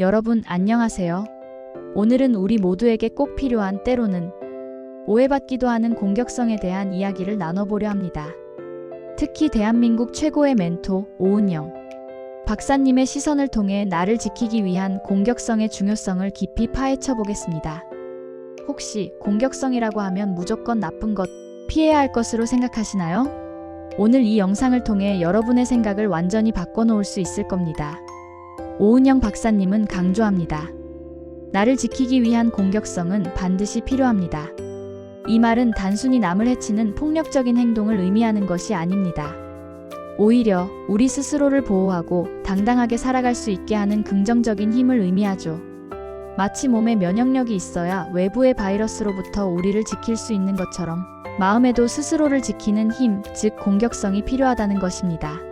여러분 안녕하세요. 오늘은 우리 모두에게 꼭 필요한 때로는 오해받기도 하는 공격성에 대한 이야기를 나눠보려 합니다. 특히 대한민국 최고의 멘토 오은영 박사님의 시선을 통해 나를 지키기 위한 공격성의 중요성을 깊이 파헤쳐 보겠습니다. 혹시 공격성이라고 하면 무조건 나쁜 것, 피해야 할 것으로 생각하시나요? 오늘 이 영상을 통해 여러분의 생각을 완전히 바꿔놓을 수 있을 겁니다. 오은영 박사님은 강조합니다. 나를 지키기 위한 공격성은 반드시 필요합니다. 이 말은 단순히 남을 해치는 폭력적인 행동을 의미하는 것이 아닙니다. 오히려 우리 스스로를 보호하고 당당하게 살아갈 수 있게 하는 긍정적인 힘을 의미하죠. 마치 몸에 면역력이 있어야 외부의 바이러스로부터 우리를 지킬 수 있는 것처럼 마음에도 스스로를 지키는 힘, 즉 공격성이 필요하다는 것입니다.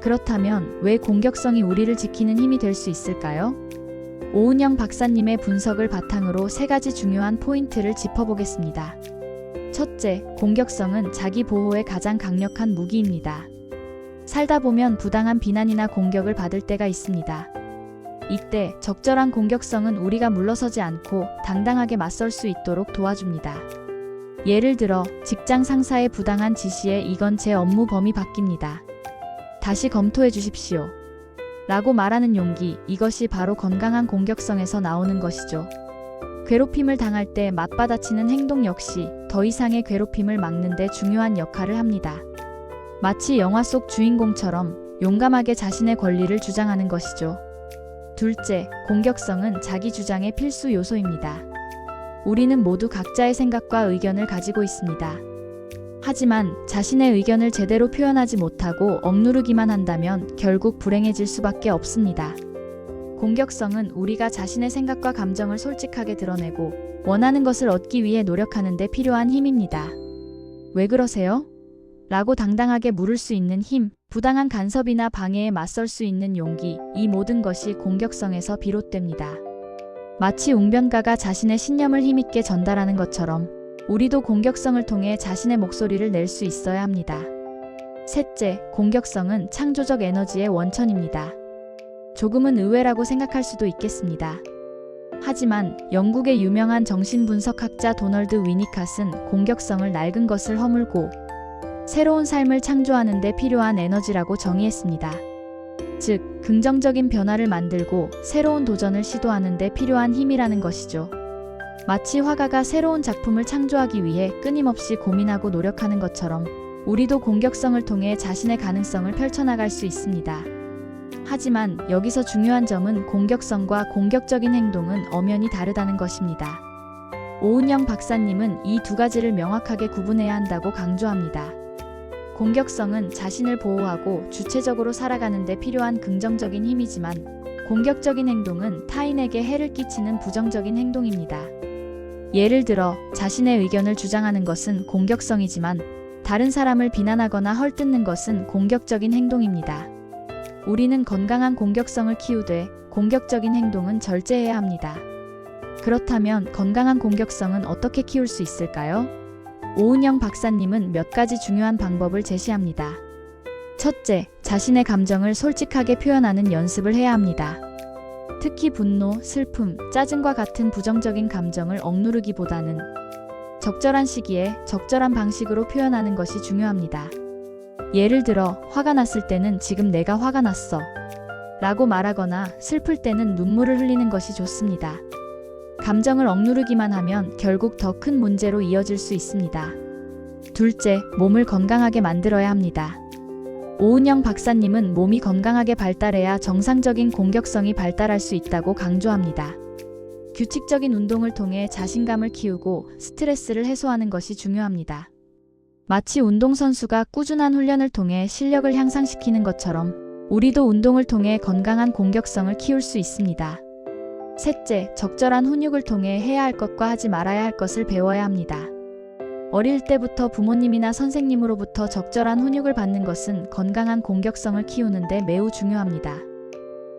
그렇다면 왜 공격성이 우리를 지키는 힘이 될 수 있을까요? 오은영 박사님의 분석을 바탕으로 세 가지 중요한 포인트를 짚어보겠습니다. 첫째, 공격성은 자기 보호의 가장 강력한 무기입니다. 살다 보면 부당한 비난이나 공격을 받을 때가 있습니다. 이때 적절한 공격성은 우리가 물러서지 않고 당당하게 맞설 수 있도록 도와줍니다. 예를 들어 직장 상사의 부당한 지시에 이건 제 업무 범위 바뀝니다. 다시 검토해 주십시오. 라고 말하는 용기, 이것이 바로 건강한 공격성에서 나오는 것이죠. 괴롭힘을 당할 때 맞받아치는 행동 역시 더 이상의 괴롭힘을 막는 데 중요한 역할을 합니다. 마치 영화 속 주인공처럼 용감하게 자신의 권리를 주장하는 것이죠. 둘째, 공격성은 자기 주장의 필수 요소입니다. 우리는 모두 각자의 생각과 의견을 가지고 있습니다. 하지만 자신의 의견을 제대로 표현하지 못하고 억누르기만 한다면 결국 불행해질 수밖에 없습니다. 공격성은 우리가 자신의 생각과 감정을 솔직하게 드러내고 원하는 것을 얻기 위해 노력하는 데 필요한 힘입니다. 왜 그러세요? 라고 당당하게 물을 수 있는 힘, 부당한 간섭이나 방해에 맞설 수 있는 용기, 이 모든 것이 공격성에서 비롯됩니다. 마치 웅변가가 자신의 신념을 힘있게 전달하는 것처럼 우리도 공격성을 통해 자신의 목소리를 낼 수 있어야 합니다. 셋째, 공격성은 창조적 에너지의 원천입니다. 조금은 의외라고 생각할 수도 있겠습니다. 하지만 영국의 유명한 정신분석학자 도널드 위니캇은 공격성을 낡은 것을 허물고 새로운 삶을 창조하는 데 필요한 에너지라고 정의했습니다. 즉, 긍정적인 변화를 만들고 새로운 도전을 시도하는 데 필요한 힘이라는 것이죠. 마치 화가가 새로운 작품을 창조하기 위해 끊임없이 고민하고 노력하는 것처럼 우리도 공격성을 통해 자신의 가능성을 펼쳐나갈 수 있습니다. 하지만 여기서 중요한 점은 공격성과 공격적인 행동은 엄연히 다르다는 것입니다. 오은영 박사님은 이 두 가지를 명확하게 구분해야 한다고 강조합니다. 공격성은 자신을 보호하고 주체적으로 살아가는 데 필요한 긍정적인 힘이지만 공격적인 행동은 타인에게 해를 끼치는 부정적인 행동입니다. 예를 들어 자신의 의견을 주장하는 것은 공격성이지만 다른 사람을 비난하거나 헐뜯는 것은 공격적인 행동입니다. 우리는 건강한 공격성을 키우되 공격적인 행동은 절제해야 합니다. 그렇다면 건강한 공격성은 어떻게 키울 수 있을까요? 오은영 박사님은 몇 가지 중요한 방법을 제시합니다. 첫째, 자신의 감정을 솔직하게 표현하는 연습을 해야 합니다. 특히 분노, 슬픔, 짜증과 같은 부정적인 감정을 억누르기보다는 적절한 시기에 적절한 방식으로 표현하는 것이 중요합니다. 예를 들어, 화가 났을 때는 지금 내가 화가 났어. 라고 말하거나 슬플 때는 눈물을 흘리는 것이 좋습니다. 감정을 억누르기만 하면 결국 더 큰 문제로 이어질 수 있습니다. 둘째, 몸을 건강하게 만들어야 합니다. 오은영 박사님은 몸이 건강하게 발달해야 정상적인 공격성이 발달할 수 있다고 강조합니다. 규칙적인 운동을 통해 자신감을 키우고 스트레스를 해소하는 것이 중요합니다. 마치 운동선수가 꾸준한 훈련을 통해 실력을 향상시키는 것처럼 우리도 운동을 통해 건강한 공격성을 키울 수 있습니다. 셋째, 적절한 훈육을 통해 해야 할 것과 하지 말아야 할 것을 배워야 합니다. 어릴 때부터 부모님이나 선생님으로부터 적절한 훈육을 받는 것은 건강한 공격성을 키우는데 매우 중요합니다.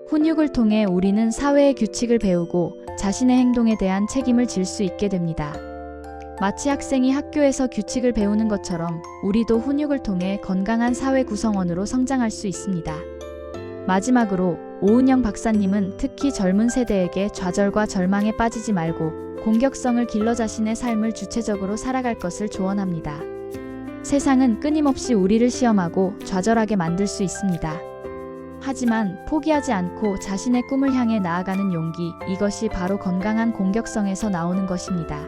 훈육을 통해 우리는 사회의 규칙을 배우고 자신의 행동에 대한 책임을 질 수 있게 됩니다. 마치 학생이 학교에서 규칙을 배우는 것처럼 우리도 훈육을 통해 건강한 사회 구성원으로 성장할 수 있습니다. 마지막으로 오은영 박사님은 특히 젊은 세대에게 좌절과 절망에 빠지지 말고 공격성을 길러 자신의 삶을 주체적으로 살아갈 것을 조언합니다. 세상은 끊임없이 우리를 시험하고 좌절하게 만들 수 있습니다. 하지만 포기하지 않고 자신의 꿈을 향해 나아가는 용기, 이것이 바로 건강한 공격성에서 나오는 것입니다.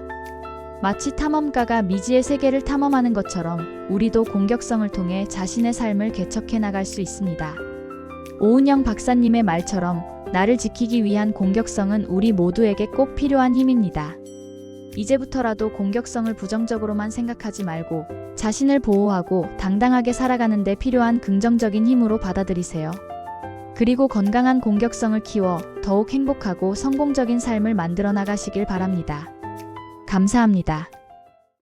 마치 탐험가가 미지의 세계를 탐험하는 것처럼 우리도 공격성을 통해 자신의 삶을 개척해 나갈 수 있습니다. 오은영 박사님의 말처럼 나를 지키기 위한 공격성은 우리 모두에게 꼭 필요한 힘입니다. 이제부터라도 공격성을 부정적으로만 생각하지 말고 자신을 보호하고 당당하게 살아가는 데 필요한 긍정적인 힘으로 받아들이세요. 그리고 건강한 공격성을 키워 더욱 행복하고 성공적인 삶을 만들어 나가시길 바랍니다. 감사합니다.